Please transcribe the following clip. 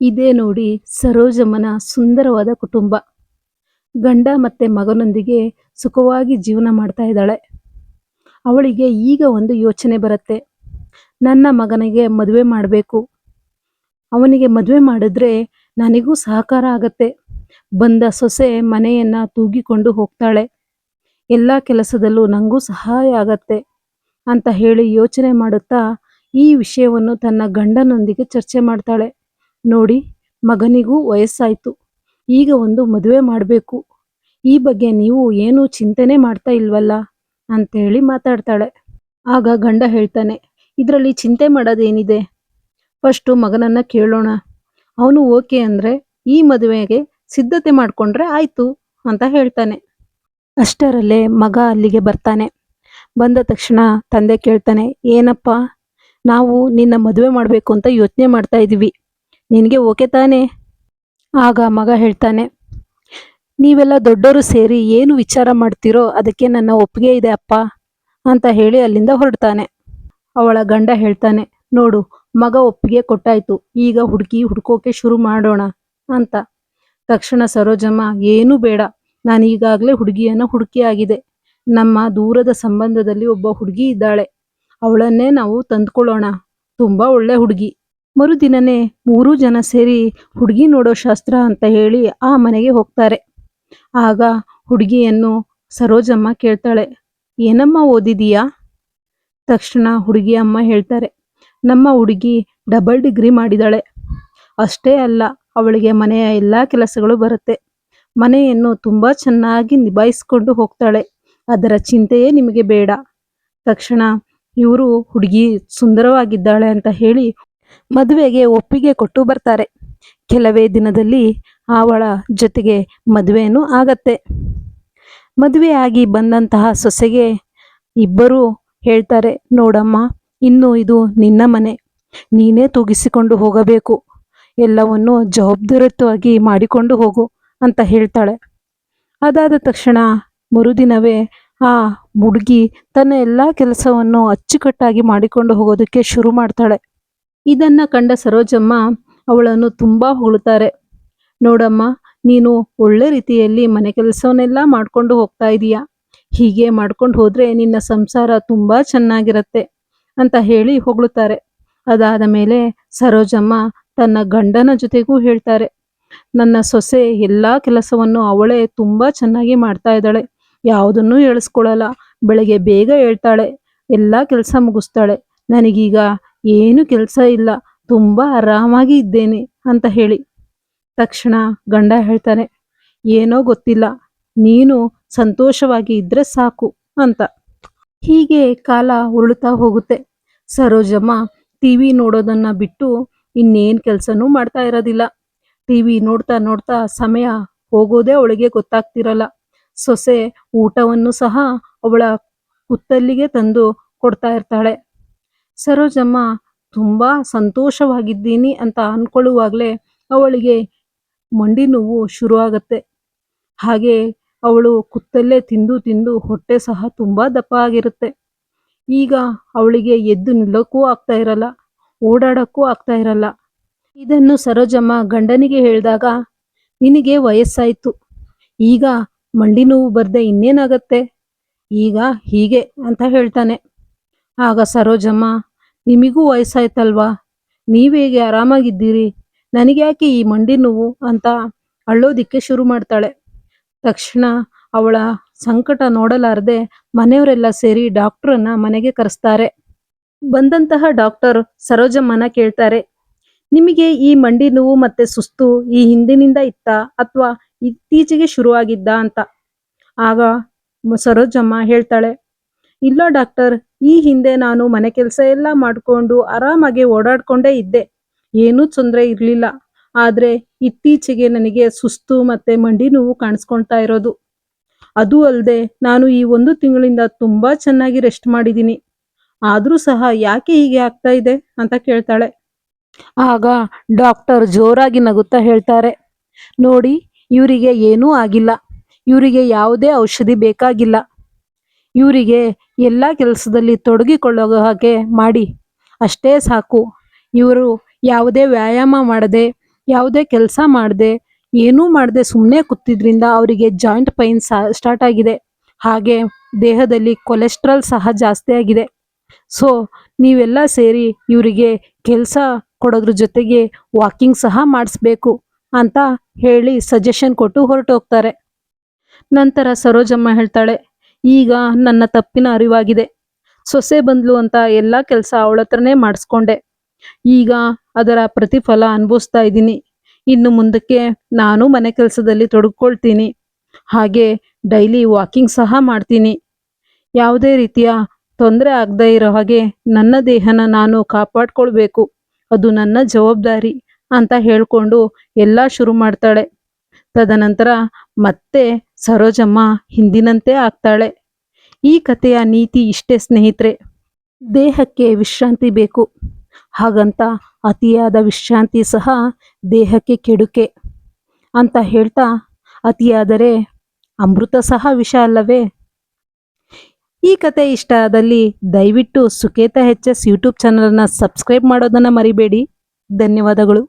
ಇದೇ ನೋಡಿ ಸರೋಜಮ್ಮನ ಸುಂದರವಾದ ಕುಟುಂಬ. ಗಂಡ ಮತ್ತೆ ಮಗನೊಂದಿಗೆ ಸುಖವಾಗಿ ಜೀವನ ಮಾಡ್ತಾ ಇದ್ದಾಳೆ. ಅವಳಿಗೆ ಈಗ ಒಂದು ಯೋಚನೆ ಬರುತ್ತೆ. ನನ್ನ ಮಗನಿಗೆ ಮದುವೆ ಮಾಡಬೇಕು. ಅವನಿಗೆ ಮದುವೆ ಮಾಡಿದ್ರೆ ನನಗೂ ಸಹಕಾರ ಆಗತ್ತೆ. ಬಂದ ಸೊಸೆ ಮನೆಯನ್ನ ತೂಗಿಕೊಂಡು ಹೋಗ್ತಾಳೆ. ಎಲ್ಲ ಕೆಲಸದಲ್ಲೂ ನನಗೂ ಸಹಾಯ ಆಗತ್ತೆ ಅಂತ ಹೇಳಿ ಯೋಚನೆ ಮಾಡುತ್ತಾ ಈ ವಿಷಯವನ್ನು ತನ್ನ ಗಂಡನೊಂದಿಗೆ ಚರ್ಚೆ ಮಾಡ್ತಾಳೆ. ನೋಡಿ, ಮಗನಿಗೂ ವಯಸ್ಸಾಯ್ತು. ಈಗ ಒಂದು ಮದುವೆ ಮಾಡಬೇಕು. ಈ ಬಗ್ಗೆ ನೀವು ಏನು ಚಿಂತನೆ ಮಾಡ್ತಾ ಇಲ್ವಲ್ಲ? ಅಂತೇಳಿ ಮಾತಾಡ್ತಾಳೆ. ಆಗ ಗಂಡ ಹೇಳ್ತಾನೆ, ಇದರಲ್ಲಿ ಚಿಂತೆ ಮಾಡೋದೇನಿದೆ? ಫಸ್ಟು ಮಗನನ್ನ ಕೇಳೋಣ. ಅವನು ಓಕೆ ಅಂದ್ರೆ ಈ ಮದುವೆಗೆ ಸಿದ್ಧತೆ ಮಾಡ್ಕೊಂಡ್ರೆ ಆಯ್ತು ಅಂತ ಹೇಳ್ತಾನೆ. ಅಷ್ಟರಲ್ಲೇ ಮಗ ಅಲ್ಲಿಗೆ ಬರ್ತಾನೆ. ಬಂದ ತಕ್ಷಣ ತಂದೆ ಕೇಳ್ತಾನೆ, ಏನಪ್ಪ, ನಾವು ನಿನ್ನ ಮದುವೆ ಮಾಡಬೇಕು ಅಂತ ಯೋಚನೆ ಮಾಡ್ತಾ ಇದೀವಿ. ನಿನಗೆ ಓಕೆ ತಾನೇ? ಆಗ ಮಗ ಹೇಳ್ತಾನೆ, ನೀವೆಲ್ಲ ದೊಡ್ಡವರು ಸೇರಿ ಏನು ವಿಚಾರ ಮಾಡ್ತೀರೋ ಅದಕ್ಕೆ ನನ್ನ ಒಪ್ಪಿಗೆ ಇದೆ ಅಪ್ಪ ಅಂತ ಹೇಳಿ ಅಲ್ಲಿಂದ ಹೊರಡ್ತಾನೆ. ಅವಳ ಗಂಡ ಹೇಳ್ತಾನೆ, ನೋಡು, ಮಗ ಒಪ್ಪಿಗೆ ಕೊಟ್ಟಾಯ್ತು, ಈಗ ಹುಡುಕಿ ಹುಡ್ಕೋಕೆ ಶುರು ಮಾಡೋಣ ಅಂತ. ತಕ್ಷಣ ಸರೋಜಮ್ಮ, ಏನೂ ಬೇಡ, ನಾನು ಈಗಾಗಲೇ ಹುಡುಗಿಯನ್ನ ಹುಡುಕಿ ಆಗಿದೆ. ನಮ್ಮ ದೂರದ ಸಂಬಂಧದಲ್ಲಿ ಒಬ್ಬ ಹುಡುಗಿ ಇದ್ದಾಳೆ, ಅವಳನ್ನೇ ನಾವು ತಂದ್ಕೊಳ್ಳೋಣ. ತುಂಬಾ ಒಳ್ಳೆ ಹುಡುಗಿ. ಮರುದಿನನೇ ಮೂರೂ ಜನ ಸೇರಿ ಹುಡುಗಿ ನೋಡೋ ಶಾಸ್ತ್ರ ಅಂತ ಹೇಳಿ ಆ ಮನೆಗೆ ಹೋಗ್ತಾರೆ. ಆಗ ಹುಡುಗಿಯನ್ನು ಸರೋಜಮ್ಮ ಕೇಳ್ತಾಳೆ, ಏನಮ್ಮ ಓದಿದೀಯಾ? ತಕ್ಷಣ ಹುಡುಗಿ ಅಮ್ಮ ಹೇಳ್ತಾರೆ, ನಮ್ಮ ಹುಡುಗಿ ಡಬಲ್ ಡಿಗ್ರಿ ಮಾಡಿದಾಳೆ. ಅಷ್ಟೇ ಅಲ್ಲ, ಅವಳಿಗೆ ಮನೆಯ ಎಲ್ಲ ಕೆಲಸಗಳು ಬರುತ್ತೆ. ಮನೆಯನ್ನು ತುಂಬಾ ಚೆನ್ನಾಗಿ ನಿಭಾಯಿಸ್ಕೊಂಡು ಹೋಗ್ತಾಳೆ. ಅದರ ಚಿಂತೆಯೇ ನಿಮಗೆ ಬೇಡ. ತಕ್ಷಣ ಇವರು ಹುಡುಗಿ ಸುಂದರವಾಗಿದ್ದಾಳೆ ಅಂತ ಹೇಳಿ ಮದುವೆಗೆ ಒಪ್ಪಿಗೆ ಕೊಟ್ಟು ಬರ್ತಾರೆ. ಕೆಲವೇ ದಿನದಲ್ಲಿ ಅವಳ ಜೊತೆಗೆ ಮದುವೆನೂ ಆಗತ್ತೆ. ಮದುವೆ ಆಗಿ ಬಂದಂತಹ ಸೊಸೆಗೆ ಇಬ್ಬರೂ ಹೇಳ್ತಾರೆ, ನೋಡಮ್ಮ, ಇನ್ನು ಇದು ನಿನ್ನ ಮನೆ. ನೀನೇ ತೂಗಿಸಿಕೊಂಡು ಹೋಗಬೇಕು. ಎಲ್ಲವನ್ನು ಜವಾಬ್ದಾರಿತವಾಗಿ ಮಾಡಿಕೊಂಡು ಹೋಗು ಅಂತ ಹೇಳ್ತಾಳೆ. ಅದಾದ ತಕ್ಷಣ ಮರುದಿನವೇ ಆ ಹುಡುಗಿ ತನ್ನ ಎಲ್ಲ ಕೆಲಸವನ್ನು ಅಚ್ಚುಕಟ್ಟಾಗಿ ಮಾಡಿಕೊಂಡು ಹೋಗೋದಕ್ಕೆ ಶುರು ಮಾಡ್ತಾಳೆ. ಇದನ್ನ ಕಂಡ ಸರೋಜಮ್ಮ ಅವಳನ್ನು ತುಂಬಾ ಹೊಗಳುತ್ತಾರೆ ನೋಡಮ್ಮ, ನೀನು ಒಳ್ಳೆ ರೀತಿಯಲ್ಲಿ ಮನೆ ಕೆಲಸವನ್ನೆಲ್ಲ ಮಾಡ್ಕೊಂಡು ಹೋಗ್ತಾ ಇದೀಯಾ? ಹೀಗೆ ಮಾಡ್ಕೊಂಡು ಹೋದ್ರೆ ನಿನ್ನ ಸಂಸಾರ ತುಂಬಾ ಚೆನ್ನಾಗಿರತ್ತೆ ಅಂತ ಹೇಳಿ ಹೊಗಳುತ್ತಾರೆ ಅದಾದ ಮೇಲೆ ಸರೋಜಮ್ಮ ತನ್ನ ಗಂಡನ ಜೊತೆಗೂ ಹೇಳ್ತಾರೆ, ನನ್ನ ಸೊಸೆ ಎಲ್ಲಾ ಕೆಲಸವನ್ನು ಅವಳೇ ತುಂಬಾ ಚೆನ್ನಾಗಿ ಮಾಡ್ತಾ ಇದ್ದಾಳೆ. ಯಾವುದನ್ನು ಹೇಳಿಸ್ಕೊಳ್ಳಲ್ಲ ಬೆಳಗ್ಗೆ ಬೇಗ ಹೇಳ್ತಾಳೆ ಎಲ್ಲಾ ಕೆಲಸ ಮುಗಿಸ್ತಾಳೆ. ನನಗೀಗ ಏನು ಕೆಲಸ ಇಲ್ಲ. ತುಂಬಾ ಆರಾಮಾಗಿ ಇದ್ದೇನೆ ಅಂತ ಹೇಳಿ. ತಕ್ಷಣ ಗಂಡ ಹೇಳ್ತಾನೆ, ಏನೋ ಗೊತ್ತಿಲ್ಲ, ನೀನು ಸಂತೋಷವಾಗಿ ಇದ್ರೆ ಸಾಕು ಅಂತ. ಹೀಗೆ ಕಾಲ ಉರುಳುತ್ತಾ ಹೋಗುತ್ತೆ. ಸರೋಜಮ್ಮ ಟಿವಿ ನೋಡೋದನ್ನ ಬಿಟ್ಟು ಇನ್ನೇನು ಕೆಲಸನೂ ಮಾಡ್ತಾ ಇರೋದಿಲ್ಲ. ಟಿವಿ ನೋಡ್ತಾ ನೋಡ್ತಾ ಸಮಯ ಹೋಗೋದೇ ಅವಳಿಗೆ ಗೊತ್ತಾಗ್ತಿರಲ್ಲ. ಸೊಸೆ ಊಟವನ್ನು ಸಹ ಅವಳ ಕುತ್ತಲ್ಲಿಗೆ ತಂದು ಕೊಡ್ತಾ ಇರ್ತಾಳೆ. ಸರೋಜಮ್ಮ, ತುಂಬಾ ಸಂತೋಷವಾಗಿದ್ದೀನಿ ಅಂತ ಅಂದ್ಕೊಳ್ಳುವಾಗಲೇ ಅವಳಿಗೆ ಮಂಡಿ ನೋವು ಶುರು ಆಗತ್ತೆ ಹಾಗೆ ಅವಳು ಕುತ್ತಲ್ಲೇ ತಿಂದು ತಿಂದು ಹೊಟ್ಟೆ ಸಹ ತುಂಬಾ ದಪ್ಪ ಆಗಿರುತ್ತೆ. ಈಗ ಅವಳಿಗೆ ಎದ್ದು ನಿಲ್ಲೋಕ್ಕೂ ಆಗ್ತಾ ಇರಲ್ಲ, ಓಡಾಡಕ್ಕೂ ಆಗ್ತಾ ಇರಲ್ಲ. ಇದನ್ನು ಸರೋಜಮ್ಮ ಗಂಡನಿಗೆ ಹೇಳಿದಾಗ, ನಿನಗೆ ವಯಸ್ಸಾಯಿತು. ಈಗ ಮಂಡಿ ನೋವು ಬರ್ದೆ ಇನ್ನೇನಾಗತ್ತೆ? ಈಗ ಹೀಗೆ ಅಂತ ಹೇಳ್ತಾನೆ. ಆಗ ಸರೋಜಮ್ಮ ನಿಮಿಗೂ ವಯಸ್ಸಾಯ್ತಲ್ವಾ? ನೀವೇಗೆ ಆರಾಮಾಗಿದ್ದೀರಿ? ನನಗೆ ಯಾಕೆ ಈ ಮಂಡಿ ನೋವು ಅಂತ ಅಳ್ಳೋದಿಕ್ಕೆ ಶುರು ಮಾಡ್ತಾಳೆ. ತಕ್ಷಣ ಅವಳ ಸಂಕಟ ನೋಡಲಾರದೆ ಮನೆಯವರೆಲ್ಲ ಸೇರಿ ಡಾಕ್ಟ್ರನ್ನ ಮನೆಗೆ ಕರೆಸ್ತಾರೆ. ಬಂದಂತಹ ಡಾಕ್ಟರ್ ಸರೋಜಮ್ಮನ ಕೇಳ್ತಾರೆ, ನಿಮಗೆ ಈ ಮಂಡಿ ನೋವು ಮತ್ತೆ ಸುಸ್ತು ಈ ಹಿಂದಿನಿಂದ ಇತ್ತ ಅಥವಾ ಇತ್ತೀಚೆಗೆ ಶುರುವಾಗಿದ್ದ ಅಂತ? ಆಗ ಸರೋಜಮ್ಮ ಹೇಳ್ತಾಳೆ, ಇಲ್ಲ ಡಾಕ್ಟರ್ ಈ ಹಿಂದೆ ನಾನು ಮನೆ ಕೆಲಸ ಎಲ್ಲ ಮಾಡಿಕೊಂಡು ಆರಾಮಾಗಿ ಓಡಾಡ್ಕೊಂಡೇ ಇದ್ದೆ. ಏನೂ ತೊಂದರೆ ಇರಲಿಲ್ಲ. ಆದರೆ ಇತ್ತೀಚೆಗೆ ನನಗೆ ಸುಸ್ತು ಮತ್ತೆ ಮಂಡಿ ನೋವು ಕಾಣಿಸ್ಕೊಳ್ತಾ ಇರೋದು. ಅದು ಅಲ್ಲದೆ ನಾನು ಈ ಒಂದು ತಿಂಗಳಿಂದ ತುಂಬಾ ಚೆನ್ನಾಗಿ ರೆಸ್ಟ್ ಮಾಡಿದ್ದೀನಿ. ಆದರೂ ಸಹ ಯಾಕೆ ಹೀಗೆ ಆಗ್ತಾ ಇದೆ ಅಂತ ಕೇಳ್ತಾಳೆ. ಆಗ ಡಾಕ್ಟರ್ ಜೋರಾಗಿ ನಗುತ್ತಾ ಹೇಳ್ತಾರೆ, ನೋಡಿ, ಇವರಿಗೆ ಏನೂ ಆಗಿಲ್ಲ. ಇವರಿಗೆ ಯಾವುದೇ ಔಷಧಿ ಬೇಕಾಗಿಲ್ಲ. ಇವರಿಗೆ ಎಲ್ಲ ಕೆಲಸದಲ್ಲಿ ತೊಡಗಿಕೊಳ್ಳೋ ಹಾಗೆ ಮಾಡಿ. ಅಷ್ಟೇ ಸಾಕು. ಇವರು ಯಾವುದೇ ವ್ಯಾಯಾಮ ಮಾಡದೆ, ಯಾವುದೇ ಕೆಲಸ ಮಾಡದೆ, ಏನೂ ಮಾಡದೆ ಸುಮ್ಮನೆ ಕೂತಿದ್ರಿಂದ ಅವರಿಗೆ ಜಾಯಿಂಟ್ ಪೈನ್ ಸ್ಟಾರ್ಟ್ ಆಗಿದೆ. ಹಾಗೆ ದೇಹದಲ್ಲಿ ಕೊಲೆಸ್ಟ್ರಾಲ್ ಸಹ ಜಾಸ್ತಿ ಆಗಿದೆ. ಸೊ, ನೀವೆಲ್ಲ ಸೇರಿ ಇವರಿಗೆ ಕೆಲಸ ಕೊಡೋದ್ರ ಜೊತೆಗೆ ವಾಕಿಂಗ್ ಸಹ ಮಾಡಿಸ್ಬೇಕು ಅಂತ ಹೇಳಿ ಸಜೆಷನ್ ಕೊಟ್ಟು ಹೊರಟು ಹೋಗ್ತಾರೆ ನಂತರ ಸರೋಜಮ್ಮ ಹೇಳ್ತಾಳೆ ಈಗ ನನ್ನ ತಪ್ಪಿನ ಅರಿವಾಗಿದೆ. ಸೊಸೆ ಬಂದ್ಲು ಅಂತ ಎಲ್ಲ ಕೆಲಸ ಅವಳ ಹತ್ರನೇ ಮಾಡಿಸ್ಕೊಂಡೆ. ಈಗ ಅದರ ಪ್ರತಿಫಲ ಅನುಭವಿಸ್ತಾ ಇದ್ದೀನಿ. ಇನ್ನು ಮುಂದಕ್ಕೆ ನಾನು ಮನೆ ಕೆಲಸದಲ್ಲಿ ತೊಡಗಿಕೊಳ್ತೀನಿ ಹಾಗೆ ಡೈಲಿ ವಾಕಿಂಗ್ ಸಹ ಮಾಡ್ತೀನಿ. ಯಾವುದೇ ರೀತಿಯ ತೊಂದರೆ ಆಗದೇ ಇರೋ ಹಾಗೆ ನನ್ನ ದೇಹನ ನಾನು ಕಾಪಾಡ್ಕೊಳ್ಬೇಕು. ಅದು ನನ್ನ ಜವಾಬ್ದಾರಿ ಅಂತ ಹೇಳ್ಕೊಂಡು ಎಲ್ಲ ಶುರು ಮಾಡ್ತಾಳೆ. ತದನಂತರ ಮತ್ತೆ ಸರೋಜಮ್ಮ ಹಿಂದಿನಂತೆ ಆಗ್ತಾಳೆ. ಈ ಕಥೆಯ ನೀತಿ ಇಷ್ಟೇ ಸ್ನೇಹಿತರೆ. ದೇಹಕ್ಕೆ ವಿಶ್ರಾಂತಿ ಬೇಕು. ಹಾಗಂತ ಅತಿಯಾದ ವಿಶ್ರಾಂತಿ ಸಹ ದೇಹಕ್ಕೆ ಕೆಡುಕೆ ಅಂತ ಹೇಳ್ತಾ ಅತಿಯಾದರೆ ಅಮೃತ ಸಹ ವಿಷ ಅಲ್ಲವೇ? ಈ ಕತೆ ಇಷ್ಟ ಆದಲ್ಲಿ ದಯವಿಟ್ಟು ಸುಕೇತ ಎಚ್ ಎಸ್ ಯೂಟ್ಯೂಬ್ ಚಾನಲನ್ನು ಸಬ್ಸ್ಕ್ರೈಬ್ ಮಾಡೋದನ್ನು ಮರಿಬೇಡಿ. ಧನ್ಯವಾದಗಳು.